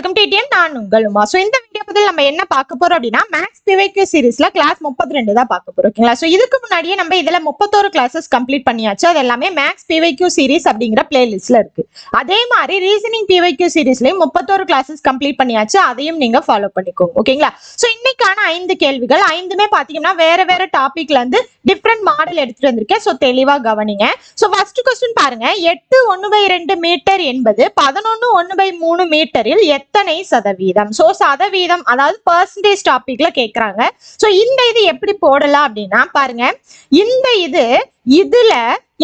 Welcome to DM நான் உங்கள் Uma so இந்த பதில் நம்ம என்ன பார்க்க போறோம் அப்படின்னா மேக்ஸ் பிவைக்யூ சீரிஸ்ல கிளாஸ் முப்பத்தி ரெண்டு தான் பார்க்க போறோம் ஓகேங்களா ஸோ இதுக்கு முன்னாடியே நம்ம இதுல முப்பத்தோரு கிளாஸஸ் கம்ப்ளீட் பண்ணியாச்சு. அது எல்லாமே மேக்ஸ் பிவைக்யூ சீரிஸ் அப்படிங்கிற பிளேலிஸ்ட்ல இருக்கு. அதே மாதிரி ரீசனிங் பிவைக்யூ சீரிஸ்லயும் முப்பத்தோரு கிளாஸஸ் கம்ப்ளீட் பண்ணியாச்சு. அதையும் நீங்க ஃபாலோ பண்ணிக்கோங்க ஓகேங்களா ஸோ இன்னைக்கான ஐந்து கேள்விகள் ஐந்துமே பாத்தீங்கன்னா வேற வேற டாபிக்ல இருந்து டிஃப்ரெண்ட் மாடல் எடுத்துட்டு வந்திருக்கேன். ஸோ தெளிவா கவனிங்க. ஸோ ஃபர்ஸ்ட் கொஸ்டின் பாருங்க. எட்டு ஒன்னு பை ரெண்டு மீட்டர் என்பது பதினொன்னு ஒன்னு பை மூணு மீட்டரில் எத்தனை சதவீதம்? ஸோ சதவீதம் அதாவது பர்சன்டேஜ் டாபிக்ல கேக்குறாங்க. ஸோ இந்த இது எப்படி போடலாம் அப்படின்னா பாருங்க. இந்த இது இதுல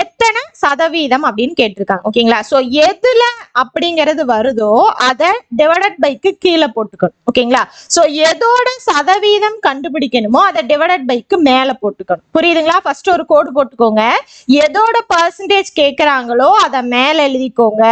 எத்தனை சதவீதம் அப்படின்னு கேட்டிருக்காங்க. ஓகேங்களா சோ எதுல அப்படிங்கிறது வருதோ அதை டிவைடட் பைக்கு கீழே போட்டுக்கணும். ஓகேங்களா சோ எதோட சதவீதம் கண்டுபிடிக்கணுமோ அதை டிவைடட் பைக்கு மேல போட்டுக்கணும். புரியுதுங்களா? ஃபர்ஸ்ட் ஒரு கோடு போட்டுக்கோங்க. எதோட பர்சன்டேஜ் கேட்கறாங்களோ அதை மேல எழுதிக்கோங்க.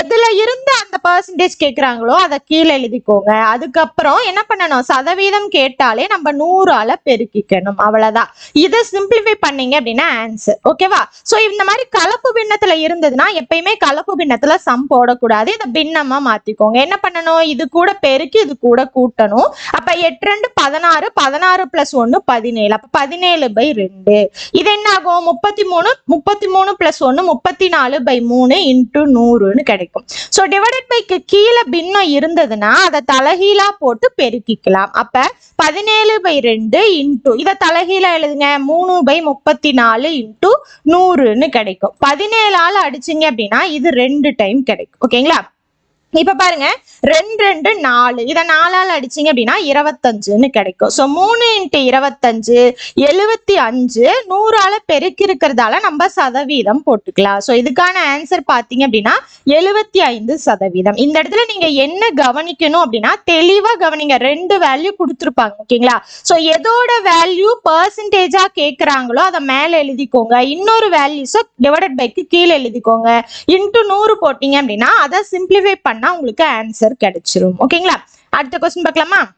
எதுல இருந்து அந்த பர்சன்டேஜ் கேட்கறாங்களோ அதை கீழே எழுதிக்கோங்க. அதுக்கப்புறம் என்ன பண்ணணும்? சதவீதம் கேட்டாலே நம்ம நூறால பெருக்கிக்கணும். அவ்வளவுதான். இதை சிம்பிளிஃபை பண்ணீங்க அப்படின்னா ஆன்சர் ஓகேவா ஸோ இந்த மாதிரி கலப்பு பின்னத்துல இருந்ததுன்னா எப்பயுமே கலப்பு பின்னத்துல சம் போடக்கூடாது. இதை பின்னமா மாத்திக்கோங்க. என்ன பண்ணணும்? இது கூட பெருக்கி இது கூட கூட்டணும். அப்ப எட்டு ரெண்டு பதினாறு பதினாறு பிளஸ் ஒன்னு பதினேழு. அப்ப பதினேழு பை ரெண்டு. இது என்ன ஆகும் முப்பத்தி மூணு முப்பத்தி மூணு பிளஸ் ஒன்னு முப்பத்தி நாலு பை மூணு இன்ட்டு நூறுன்னு கிடைக்கும். ஸோ டிவைடட் பைக்கு கீழே பின்னம் இருந்ததுன்னா அதை தலைகீழா போட்டு பெருக்கிக்கலாம். அப்ப பதினேழு பை ரெண்டு இன்ட்டு இதை தலைகீழா எழுதுங்க. மூணு பை முப்பத்தி நாலு இன்ட்டு நூறு. நூறுன்னு கிடைக்கும். பதினேழால அடிச்சீங்க அப்படின்னா இது ரெண்டு டைம் கிடைக்கும். ஓகேங்களா? இப்ப பாருங்க ரெண்டு ரெண்டு நாலு. இதை நாலால் அடிச்சீங்க அப்படின்னா இருபத்தஞ்சுன்னு கிடைக்கும். ஸோ மூணு இன்ட்டு இருபத்தஞ்சு எழுபத்தி அஞ்சு நூறால பெருக்கி இருக்கிறதால நம்ம சதவீதம் போட்டுக்கலாம். ஸோ இதுக்கான ஆன்சர் பார்த்தீங்க அப்படின்னா எழுபத்தி ஐந்து சதவீதம். இந்த இடத்துல நீங்க என்ன கவனிக்கணும் அப்படின்னா தெளிவா கவனிங்க. ரெண்டு வேல்யூ கொடுத்துருப்பாங்க ஓகேங்களா? ஸோ எதோட வேல்யூ பர்சன்டேஜா கேட்குறாங்களோ அதை மேலே எழுதிக்கோங்க. இன்னொரு வேல்யூஸை டிவைடட் பைக்கு கீழே எழுதிக்கோங்க. இன்ட்டு நூறு போட்டீங்க அப்படின்னா அதை சிம்பிளிஃபை பண்ண உங்களுக்கு ஆன்சர் கிடைச்சிரும். ஓகேங்களா அடுத்த கொஸ்டின் பார்க்கலாமா?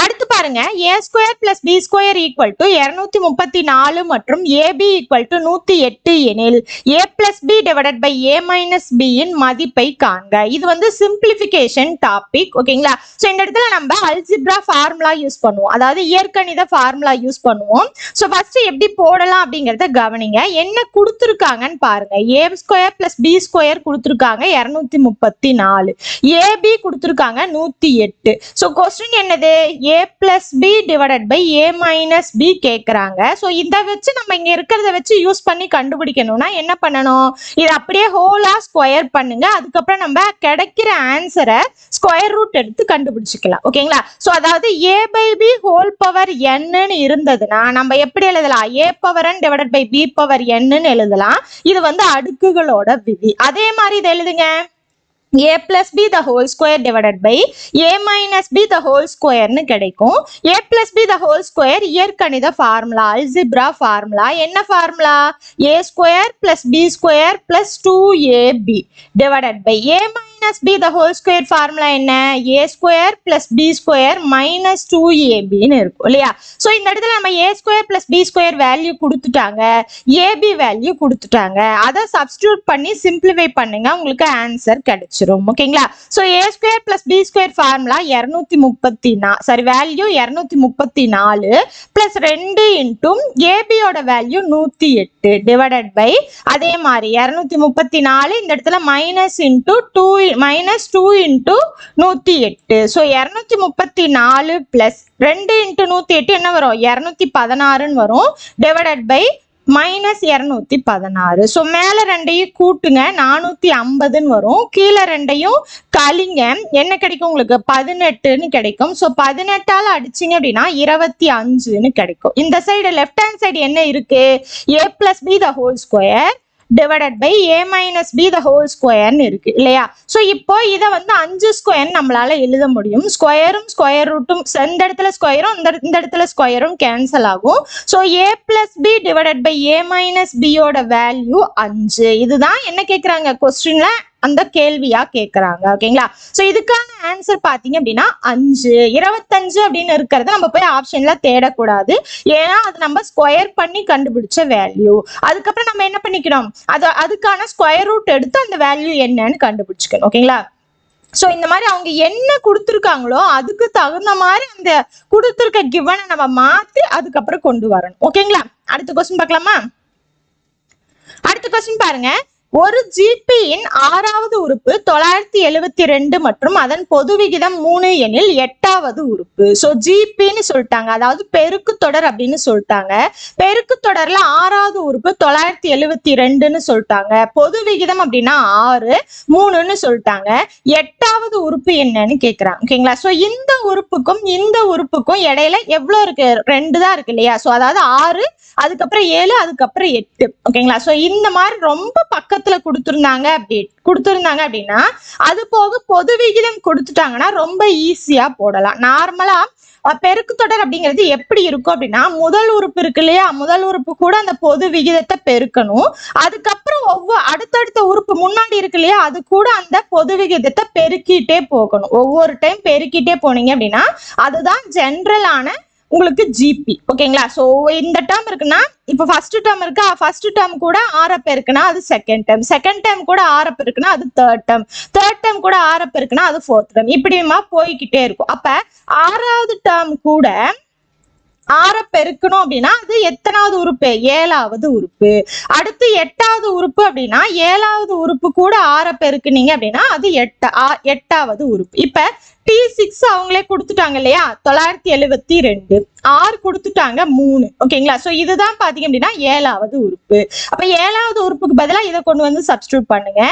அடுத்து பாருங்க A square plus B square equal to இருநூத்தி முப்பத்தி நாலு மற்றும் ஏபி ஈக்குவல் டு நூத்தி எட்டு எனில் A plus B divided by A minus பியின் மதிப்பை காண்க. இது வந்து சிம்பிளிஃபிகேஷன் டாபிக் ஓகேங்களா ஸோ இந்த இடத்துல நம்ம அல்ஜிப்ரா ஃபார்முலா யூஸ் பண்ணுவோம். அதாவது இயற்கணித ஃபார்முலா யூஸ் பண்ணுவோம். ஸோ ஃபர்ஸ்ட் எப்படி போடலாம் அப்படிங்கிறத கவனிங்க. என்ன கொடுத்துருக்காங்கன்னு பாருங்க. A square plus B square கொடுத்துருக்காங்க இரநூத்தி முப்பத்தி நாலு. ஏபி கொடுத்துருக்காங்க நூத்தி எட்டு. ஸோ கொஸ்டின் என்னது? A plus B divided by A minus B கேட்குறாங்க ஸோ இதை வச்சு நம்ம இங்கே இருக்கிறத வச்சு யூஸ் பண்ணி கண்டுபிடிக்கணும்னா என்ன பண்ணணும்? இதை அப்படியே ஹோலாக ஸ்கொயர் பண்ணுங்க. அதுக்கப்புறம் நம்ம கிடைக்கிற ஆன்சரை ஸ்கொயர் ரூட் எடுத்து கண்டுபிடிச்சிக்கலாம். ஓகேங்களா ஸோ அதாவது A by B whole power என்னன்னு இருந்ததுன்னா நம்ம எப்படி எழுதலாம்? A power N divided by B power என்னன்னு எழுதலாம். இது வந்து அடுக்குகளோட விதி. அதே மாதிரி இதை எழுதுங்க. A plus B the whole square divided by A minus B the whole ஸ்கொயர்னு கிடைக்கும். A plus B the whole square இயற்கணித ஃபார்முலா அல்ஜிப்ரா ஃபார்முலா என்ன formula A square plus B square plus two A B divided by A minus B the whole square formula என்ன? A square plus B square minus two ஏபின்னு இருக்கும் இல்லையா? So இந்த இடத்துல நம்ம A square plus B square value கொடுத்துட்டாங்க. AB value கொடுத்துட்டாங்க. அதை substitute பண்ணி சிம்பிளிஃபை பண்ணுங்க உங்களுக்கு ஆன்சர் கிடைச்சிரும் ஓகேங்களா so A square plus B square formula இரநூத்தி முப்பத்தி நா சாரி வேல்யூ இரநூத்தி முப்பத்தி நாலு பிளஸ் ரெண்டு இன்ட்டும் ஏபியோட வேல்யூ நூற்றி எட்டு டிவைடட் பை அதே மாதிரி இரநூத்தி முப்பத்தி நாலு இந்த இடத்துல minus into two minus two into நூற்றி எட்டு. ஸோ இரநூத்தி முப்பத்தி நாலு ப்ளஸ் ரெண்டு இன்ட்டு நூற்றி எட்டு என்ன வரும்? இரநூத்தி பதினாறுன்னு வரும். டிவைடட் பை மைனஸ் இரநூத்தி பதினாறு. ஸோ மேலே ரெண்டையும் கூட்டுங்க. நானூற்றி ஐம்பதுன்னு வரும். கீழே ரெண்டையும் கழிங்க. என்ன கிடைக்கும் உங்களுக்கு? பதினெட்டுன்னு கிடைக்கும். ஸோ பதினெட்டால் அடிச்சிங்க அப்படின்னா இருபத்தி அஞ்சுன்னு கிடைக்கும். இந்த சைடு லெஃப்ட் ஹேண்ட் சைடு என்ன இருக்கு? A plus B the whole square divided by A minus B the whole ஸ்கொயர்னு இருக்கு இல்லையா? ஸோ இப்போ இதை வந்து அஞ்சு ஸ்கொயர் நம்மளால எழுத முடியும். ஸ்கொயரும் ஸ்கொயர் ரூட்டும் இந்த இடத்துல ஸ்கொயரும் இந்த இந்த இடத்துல ஸ்கொயரும் கேன்சல் ஆகும். So A plus B divided by A minus பியோட வேல்யூ அஞ்சு. இதுதான் என்ன கேட்குறாங்க கொஸ்டின்ல அந்த கேள்வியா கேட்குறாங்க ஓகேங்களா? ஸோ இதுக்கான ஆன்சர் பார்த்தீங்க அப்படின்னா அஞ்சு. இருபத்தஞ்சு அப்படின்னு இருக்கிறத நம்ம போய் ஆப்ஷன்ல தேடக்கூடாது. ஏன்னா அது நம்ம ஸ்கொயர் பண்ணி கண்டுபிடிச்ச வேல்யூ அதுக்கப்புறம் நம்ம என்ன பண்ணிக்கணும்? அது அதுக்கான ஸ்கொயர் ரூட் எடுத்து அந்த வேல்யூ என்னன்னு கண்டுபிடிச்சிக்கணும் ஓகேங்களா? ஸோ இந்த மாதிரி அவங்க என்ன கொடுத்துருக்காங்களோ அதுக்கு தகுந்த மாதிரி அந்த கொடுத்துருக்க கிவனை நம்ம மாத்தி அதுக்கப்புறம் கொண்டு வரணும் ஓகேங்களா? அடுத்த கொஸ்டின் பார்க்கலாமா? அடுத்த கொஸ்டின் பாருங்க. ஒரு ஜிபியின் ஆறாவது உறுப்பு தொள்ளாயிரத்தி எழுபத்தி ரெண்டு மற்றும் அதன் பொது விகிதம் மூணு எனில் எட்டாவது உறுப்பு. ஸோ ஜிபின்னு சொல்லிட்டாங்க. அதாவது பெருக்கு தொடர் அப்படின்னு சொல்லிட்டாங்க. பெருக்கு தொடர்ல ஆறாவது உறுப்பு தொள்ளாயிரத்தி எழுபத்தி ரெண்டுன்னு சொல்லிட்டாங்க. பொது விகிதம் அப்படின்னா ஆறு மூணுன்னு சொல்லிட்டாங்க. எட்டாவது உறுப்பு என்னன்னு கேட்குறாங்க ஓகேங்களா? ஸோ இந்த உறுப்புக்கும் இந்த உறுப்புக்கும் இடையில எவ்வளோ இருக்கு? ரெண்டு தான் இருக்கு இல்லையா? ஸோ அதாவது ஆறு அதுக்கப்புறம் ஏழு அதுக்கப்புறம் எட்டு. ஓகேங்களா? ஸோ இந்த மாதிரி ரொம்ப பக்கத்துல கொடுத்துருந்தாங்க அப்படி கொடுத்துருந்தாங்க அப்படின்னா அது போக பொது விகிதம் கொடுத்துட்டாங்கன்னா ரொம்ப ஈஸியா போடலாம். நார்மலா பெருக்கு தொடர் அப்படிங்கிறது எப்படி இருக்கும் அப்படின்னா முதல் உறுப்பு இருக்கு இல்லையா? முதல் உறுப்பு கூட அந்த பொது விகிதத்தை பெருக்கணும். அதுக்கப்புறம் ஒவ்வொரு அடுத்தடுத்த உறுப்பு முன்னாடி இருக்கு இல்லையா? அது கூட அந்த பொது விகிதத்தை பெருக்கிட்டே போகணும். ஒவ்வொரு டைம் பெருக்கிட்டே போனீங்க அப்படின்னா அதுதான் ஜென்ரலான உங்களுக்கு ஜிபி ஓகேங்களா ஸோ இந்த டேர்ம் இருக்குன்னா இப்போ ஃபர்ஸ்ட் டேர்ம் இருக்கா? ஃபர்ஸ்ட் டேர்ம் கூட ஆரப் இருக்குன்னா அது செகண்ட் டேர்ம் செகண்ட் டேர்ம் கூட ஆரப் இருக்குன்னா அது தேர்ட் டேர்ம் தேர்ட் டேர்ம் கூட ஆரப் இருக்குன்னா அது ஃபோர்த் டேர்ம் இப்படியுமா போய்கிட்டே இருக்கும். அப்ப ஆறாவது டேர்ம் கூட ஆற பெருக்கணும் அப்படின்னா அது எத்தனாவது உறுப்பு? ஏழாவது உறுப்பு. அடுத்து எட்டாவது உறுப்பு அப்படின்னா ஏழாவது உறுப்பு கூட ஆற பெருக்குனீங்க அப்படின்னா அது எட்ட ஆ- எட்டாவது உறுப்பு. இப்ப டி சிக்ஸ் அவங்களே கொடுத்துட்டாங்க இல்லையா? தொள்ளாயிரத்தி எழுவத்தி ரெண்டு. ஆறு கொடுத்துட்டாங்க மூணு. ஓகேங்களா? சோ இதுதான் பாத்தீங்க அப்படின்னா ஏழாவது உறுப்பு. அப்ப ஏழாவது உறுப்புக்கு பதிலா இதை கொண்டு வந்து சப்ஸ்டியூட் பண்ணுங்க.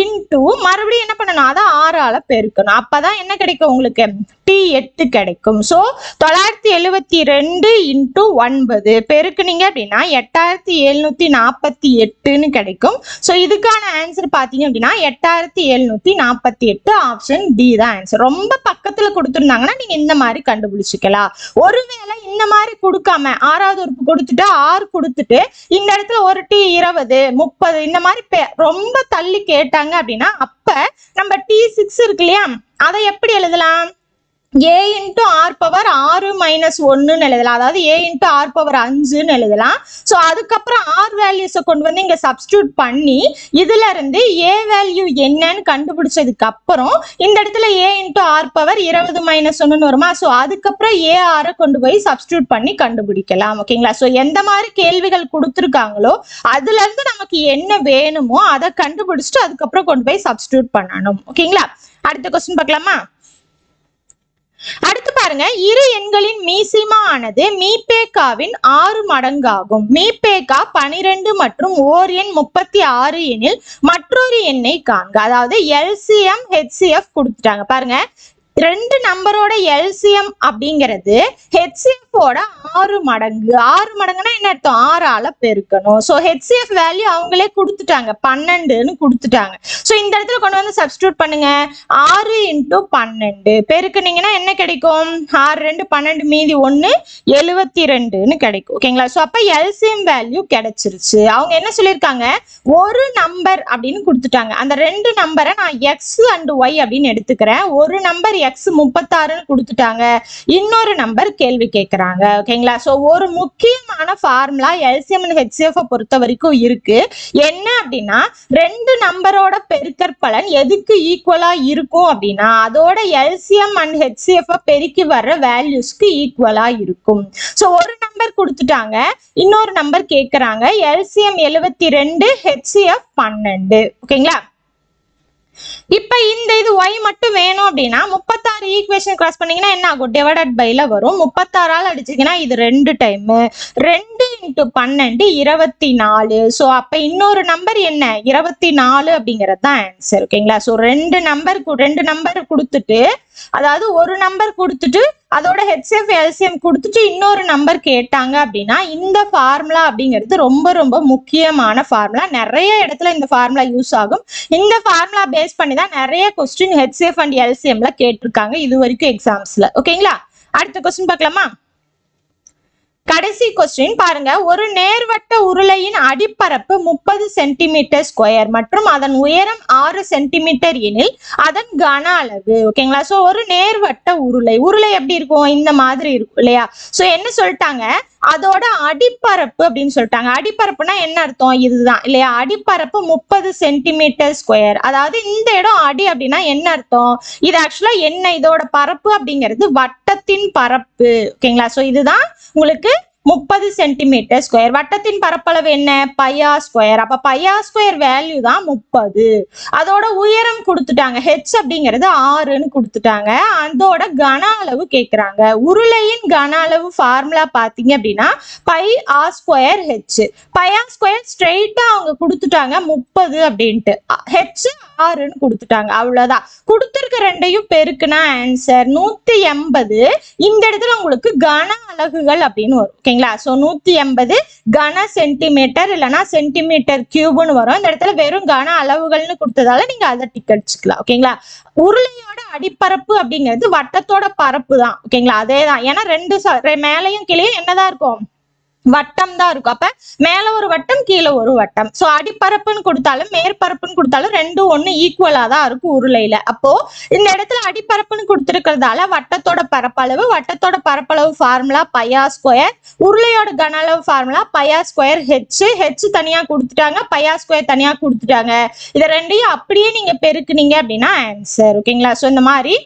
இன்டூ மறுபடியும் என்ன பண்ணணும்? அதை ஆறால பெருக்கணும். அப்பதான் என்ன கிடைக்கும் உங்களுக்கு? டி எட்டு கிடைக்கும். சோ தொள்ளாயிரத்தி எழுவத்தி ரெண்டு இன்டூ ஒன்பது. பெருக்குனீங்க அப்படின்னா எட்டாயிரத்தி எழுநூத்தி நாற்பத்தி எட்டுன்னு கிடைக்கும். ஸோ இதுக்கான ஆன்சர் பார்த்தீங்க அப்படின்னா எட்டாயிரத்தி எழுநூத்தி நாற்பத்தி எட்டு ஆப்ஷன் டி தான் ஆன்சர் ரொம்ப பக்கத்துல கொடுத்துருந்தாங்கன்னா நீங்க இந்த மாதிரி கண்டுபிடிச்சிக்கலாம். ஒருவேளை இந்த மாதிரி கொடுக்காம ஆறாவது உறுப்பு கொடுத்துட்டு ஆறு கொடுத்துட்டு இந்த இடத்துல ஒரு டி இருபது முப்பது இந்த மாதிரி ரொம்ப தள்ளி கேட்டாங்க அப்படின்னா அப்ப நம்ம டி சிக்ஸ் இருக்கு இல்லையா? அதை எப்படி எழுதலாம்? ஏ இன்ட்டு ஆர் பவர் ஆறு மைனஸ் ஒன்னுன்னு எழுதலாம். அதாவது ஏ இன்ட்டு ஆர் பவர் அஞ்சுன்னு எழுதலாம். ஸோ அதுக்கப்புறம் ஆர் வேல்யூஸை கொண்டு வந்து இங்க சப்ஸ்டியூட் பண்ணி இதுல இருந்து ஏ வேல்யூ என்னன்னு கண்டுபிடிச்சதுக்கு அப்புறம் இந்த இடத்துல ஏ இன்ட்டு ஆர் பவர் இருபது மைனஸ் ஒன்னுன்னு வருமா? ஸோ அதுக்கப்புறம் ஏ ஆரை கொண்டு போய் சப்ஸ்டியூட் பண்ணி கண்டுபிடிக்கலாம். ஓகேங்களா ஸோ எந்த மாதிரி கேள்விகள் கொடுத்துருக்காங்களோ அதுல இருந்து நமக்கு என்ன வேணுமோ அதை கண்டுபிடிச்சிட்டு அதுக்கப்புறம் கொண்டு போய் சப்ஸ்டியூட் பண்ணணும். ஓகேங்களா அடுத்த கொஸ்டின் பார்க்கலாமா? அடுத்து பாருங்க இரு எண்களின் மீசிமா ஆனது மீபேகாவின் ஆறு மடங்காகும். மீபேகா பனிரெண்டு மற்றும் ஓர் எண் முப்பத்தி ஆறு எனில் மற்றொரு எண்ணை காண்க. அதாவது எல்சிஎம் ஹெச்சிஎஃப் கொடுத்துட்டாங்க. பாருங்க ரெண்டு நம்பரோட எல்சிஎம் அப்படிங்கிறது ஹெச்சிஎஃப்போட ஆறு மடங்கு. ஆறு மடங்குனா என்ன அர்த்தம்? ஆறால பெருக்கணும். ஸோ ஹெச்சிஎஃப் வேல்யூ அவங்களே கொடுத்துட்டாங்க. பன்னெண்டுன்னு கொடுத்துட்டாங்க. ஸோ இந்த இடத்துல கொண்டு வந்து சப்ஸ்டியூட் பண்ணுங்க. ஆறு இன்ட்டு பன்னெண்டு. பெருக்குனீங்கன்னா என்ன கிடைக்கும்? ஆறு ரெண்டு பன்னெண்டு மீதி ஒன்று எழுவத்தி ரெண்டுன்னு கிடைக்கும் ஓகேங்களா ஸோ அப்போ எல்சிஎம் வேல்யூ கிடைச்சிருச்சு. அவங்க என்ன சொல்லியிருக்காங்க? ஒரு நம்பர் அப்படின்னு கொடுத்துட்டாங்க. அந்த ரெண்டு நம்பரை நான் எக்ஸ் அண்ட் ஒய் அப்படின்னு எடுத்துக்கிறேன். ஒரு நம்பர் எக்ஸ் முப்பத்தாறுன்னு கொடுத்துட்டாங்க. இன்னொரு நம்பர் கேள்வி கேட்குறாங்க ஓகேங்களா ஸோ ஒரு முக்கியமான ஃபார்முலா எல்சிஎம் அண்ட் ஹெச்சிஎஃப் பொறுத்த வரைக்கும் இருக்கு. என்ன அப்படின்னா ரெண்டு நம்பரோட பெருக்கற் பலன் எதுக்கு ஈக்குவலா இருக்கும் அப்படின்னா அதோட எல்சிஎம் அண்ட் ஹெச்சிஎஃப் பெருக்கி வர்ற வேல்யூஸ்க்கு ஈக்குவலா இருக்கும். ஸோ ஒரு நம்பர் கொடுத்துட்டாங்க. இன்னொரு நம்பர் கேட்குறாங்க எல்சிஎம் எழுவத்தி ரெண்டு ஹெச்சிஎஃப் பன்னெண்டு. ஓகேங்களா இப்ப இந்த இது ஒய் மட்டும் வேணும் அப்படின்னா முப்பத்தாறு ஈக்குவேஷன் கிராஸ் பண்ணீங்கன்னா என்ன ஆகும்? டிவைடட் பைல வரும். முப்பத்தாறால் அடிச்சீங்கன்னா இது ரெண்டு டைம் ரெண்டு இன்ட்டு பன்னெண்டு இருபத்தி நாலு ஸோ அப்ப இன்னொரு நம்பர் என்ன? இருபத்தி நாலு அப்படிங்கிறது தான் ஆன்சர் ஓகேங்களா ஸோ ரெண்டு நம்பர் ரெண்டு நம்பர் கொடுத்துட்டு அதாவது ஒரு நம்பர் கொடுத்துட்டு அதோட ஹெச்எஃப் எல்சிஎம் கொடுத்துட்டு இன்னொரு நம்பர் கேட்டாங்க அப்படின்னா இந்த ஃபார்முலா அப்படிங்கிறது ரொம்ப ரொம்ப முக்கியமான ஃபார்முலா நிறைய இடத்துல இந்த ஃபார்முலா யூஸ் ஆகும். இந்த ஃபார்முலா பேஸ் பண்ணி தான் நிறைய கொஸ்டின் ஹெச்எஃப் அண்ட் எல்சிஎம்ல கேட்டிருக்காங்க இது வரைக்கும் எக்ஸாம்ஸ்ல ஓகேங்களா அடுத்த கொஸ்டின் பார்க்கலாமா? கடைசி கொஸ்டின் பாருங்க. ஒரு நேர்வட்ட உருளையின் அடிப்பரப்பு முப்பது சென்டிமீட்டர் ஸ்கொயர் மற்றும் அதன் உயரம் ஆறு சென்டிமீட்டர் எனில் அதன் கன அளவு. ஓகேங்களா ஸோ ஒரு நேர்வட்ட உருளை. உருளை எப்படி இருக்கும்? இந்த மாதிரி இருக்கும் இல்லையா? ஸோ என்ன சொல்லிட்டாங்க? அதோட அடிப்பரப்பு அப்படின்னு சொல்லிட்டாங்க. அடிப்பரப்புனா என்ன அர்த்தம்? இதுதான் இல்லையா? அடிப்பரப்பு முப்பது சென்டிமீட்டர் ஸ்கொயர் அதாவது இந்த இடம் அடி அப்படின்னா என்ன அர்த்தம்? இது ஆக்சுவலா என்ன? இதோட பரப்பு அப்படிங்கிறது வட்டத்தின் பரப்பு. ஓகேங்களா ஸோ இதுதான் உங்களுக்கு முப்பது சென்டிமீட்டர் ஸ்கொயர் வட்டத்தின் பரப்பளவு என்ன? பையா ஸ்கொயர் அப்ப பையா ஸ்கொயர் வேல்யூ தான் முப்பது. அதோட உயரம் கொடுத்துட்டாங்க. ஹெச் அப்படிங்கிறது ஆறுன்னு கொடுத்துட்டாங்க. அதோட கன அளவு கேக்குறாங்க. உருளையின் கன அளவு ஃபார்முலா பாத்தீங்க அப்படின்னா பை ஆ ஸ்கொயர் ஹெச் பையா ஸ்கொயர் ஸ்ட்ரெயிட்டா அவங்க கொடுத்துட்டாங்க முப்பது அப்படின்ட்டு. ஹெச் ஆறுன்னு கொடுத்துட்டாங்க. அவ்வளவுதான். கொடுத்துருக்க ரெண்டையும் பெருக்குனா ஆன்சர் நூத்தி எண்பது. இந்த இடத்துல உங்களுக்கு கன அலகுகள் அப்படின்னு வரும். ஓகேங்களா? சோ நூத்தி எண்பது கன சென்டிமீட்டர் இல்லைன்னா சென்டிமீட்டர் கியூப்னு வரும். இந்த இடத்துல வெறும் கன அளவுகள்னு கொடுத்ததால நீங்க அதை டிக் அடிச்சுக்கலாம். ஓகேங்களா? உருளையோட அடிப்பரப்பு அப்படிங்கிறது வட்டத்தோட பரப்பு தான். ஓகேங்களா? அதே தான் ஏன்னா ரெண்டு மேலையும் கீழே என்னதான் இருக்கும்? வட்டம் தான் இருக்கும். அப்ப மேல ஒரு வட்டம் கீழே ஒரு வட்டம். சோ அடிப்பரப்புன்னு கொடுத்தாலும் மேற்பரப்புன்னு கொடுத்தாலும் ரெண்டும் ஒண்ணு ஈக்குவலா தான் இருக்கும் உருளையில. அப்போ இந்த இடத்துல அடிப்பரப்புன்னு கொடுத்துருக்கிறதால வட்டத்தோட பரப்பளவு வட்டத்தோட பரப்பளவு ஃபார்முலா பையா ஸ்கொயர் உருளையோட கன அளவு ஃபார்முலா பையா ஸ்கொயர் ஹெச் ஹெச் தனியா கொடுத்துட்டாங்க பையா ஸ்கொயர் தனியா கொடுத்துட்டாங்க. இதை ரெண்டையும் அப்படியே நீங்க பெருக்குனீங்க அப்படின்னா ஆன்சர் ஓகேங்களா சோ இந்த மாதிரி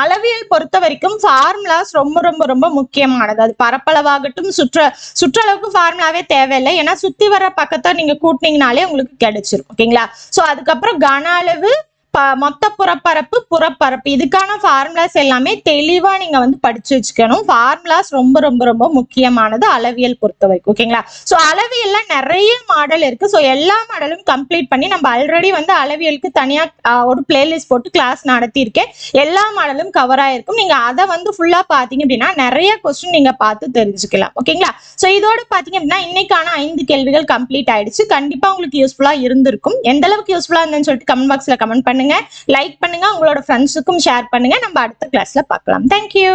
அளவியல் பொறுத்த வரைக்கும் ஃபார்முலாஸ் ரொம்ப ரொம்ப ரொம்ப முக்கியமானது. அது பரப்பளவாகட்டும் சுற்ற சுற்றளவுக்கு ஃபார்முலாவே தேவையில்லை. ஏன்னா சுத்தி வர பக்கத்தை நீங்க கூட்டினீங்கனாலே உங்களுக்கு கிடைச்சிரும். ஓகேங்களா சோ அதுக்கப்புறம் கன அளவு ப மொத்த புறப்பரப்பு புறப்பரப்பு. இதுக்கான ஃபார்முலாஸ் எல்லாமே தெளிவாக நீங்கள் வந்து படிச்சு வச்சுக்கணும். ஃபார்முலாஸ் ரொம்ப ரொம்ப ரொம்ப முக்கியமானது அளவியல் பொறுத்த வரைக்கும் ஓகேங்களா ஸோ அளவியல்ல நிறைய மாடல் இருக்கு. ஸோ எல்லா மாடலும் கம்ப்ளீட் பண்ணி நம்ம ஆல்ரெடி வந்து அளவியலுக்கு தனியாக ஒரு பிளேலிஸ்ட் போட்டு கிளாஸ் நடத்தியிருக்கேன். எல்லா மாடலும் கவர் ஆகிருக்கும் நீங்கள் அதை வந்து ஃபுல்லாக பார்த்தீங்க அப்படின்னா நிறைய கொஸ்டின் நீங்கள் பார்த்து தெரிஞ்சுக்கலாம் ஓகேங்களா ஸோ இதோட பார்த்தீங்க அப்படின்னா இன்னைக்கான ஐந்து கேள்விகள் கம்ப்ளீட் ஆயிடுச்சு. கண்டிப்பாக உங்களுக்கு யூஸ்ஃபுல்லாக இருந்திருக்கும். எந்த அளவுக்கு யூஸ்ஃபுல்லாக இருந்துன்னு சொல்லிட்டு கமெண்ட் பாக்ஸில் கமெண்ட் பண்ணி பண்ணுங்க. லைக் பண்ணுங்க. உங்களோட ஃப்ரெண்ட்ஸுக்கும் ஷேர் பண்ணுங்க. நம்ம அடுத்த கிளாஸ்ல பார்க்கலாம். தேங்க்யூ